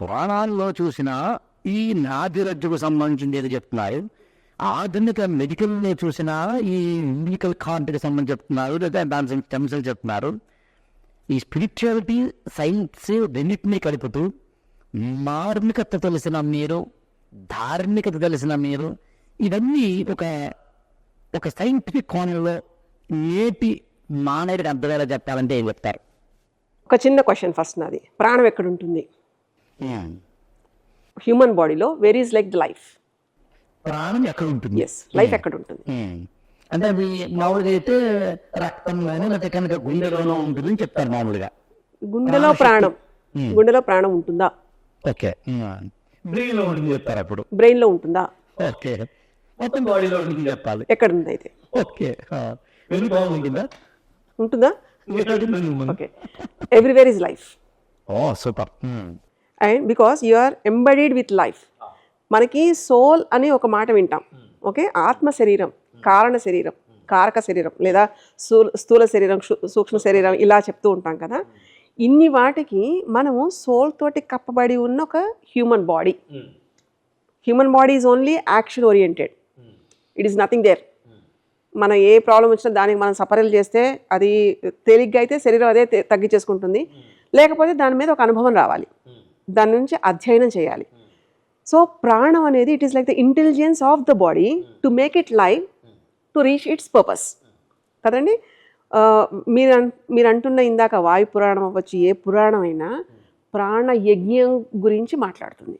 పురాణాల్లో చూసిన ఈ నాదిరజ్జుకు సంబంధించింది ఏది చెప్తున్నారు ఆధునిక మెడికల్లో చూసిన ఈ మెడికల్ కాంట్కి సంబంధించి చెప్తున్నారు లేదా దాని స్టెమ్స్ చెప్తున్నారు. ఈ స్పిరిచువాలిటీ సైన్స్ రెండింటినీ కలుపుతూ మార్మికత తెలిసిన మీరు ధార్మికత తెలిసిన మీరు ఇవన్నీ ఒక ఒక సైంటిఫిక్ కోణంలో నేటి మానవుడికి అర్థమయ్యేలా చెప్పాలంటే ఏం చెప్తారు? ఒక చిన్న క్వశ్చన్ ఫస్ట్ నాది. ప్రాణం ఎక్కడ ఉంటుంది హ్యూమన్ బాడీలో where is like the life ప్రాణం ఎక్కడ ఉంటుంది? ఎస్ లైఫ్ ఎక్కడ ఉంటుంది. అంటే అవి మామూలుగా అయితే రక్తం కానీ లేకపోతే కనుక గుండెలోనూ ఉంటుందని చెప్తారు మామూలుగా. గుండెలో ప్రాణం. గుండెలో ప్రాణం ఉంటుందా? ఓకే. బ్రెయిన్లో ఉంటుంది చెప్తారు అప్పుడు. బ్రెయిన్లో ఉంటుందా? ఓకే. మొత్తం బాడీలో ఉంటుంది చెప్పాలి. ఎక్కడ ఉంది అయితే? ఓకే. వెళ్ళి బాగుంటుందా? ఉంటుందా? ఓ okay. Everywhere is life super and because you are embodied with life మనకి సోల్ అని ఒక మాట వింటాం. ఓకే ఆత్మ శరీరం కారణ శరీరం కారక శరీరం లేదా స్థూల స్థూల శరీరం సూక్ష్మ శరీరం ఇలా చెప్తూ ఉంటాం కదా. ఇన్ని వాటికి మనము సోల్ తోటి కప్పబడి ఉన్న ఒక human body human body is only action oriented it is nothing there మన ఏ ప్రాబ్లం వచ్చినా దానికి మనం సపరేలు చేస్తే అది తేలిగ్గా అయితే శరీరం అదే తగ్గించేసుకుంటుంది. లేకపోతే దాని మీద ఒక అనుభవం రావాలి. దాని నుంచి అధ్యయనం చేయాలి. సో ప్రాణం అనేది it is like the intelligence of the body to make it live to reach its purpose కదండి? మీరు అన్- మీరు అంటున్న ఇందాక వాయు పురాణం అవ్వచ్చు ఏ పురాణం అయినా ప్రాణ యజ్ఞం గురించి మాట్లాడుతుంది.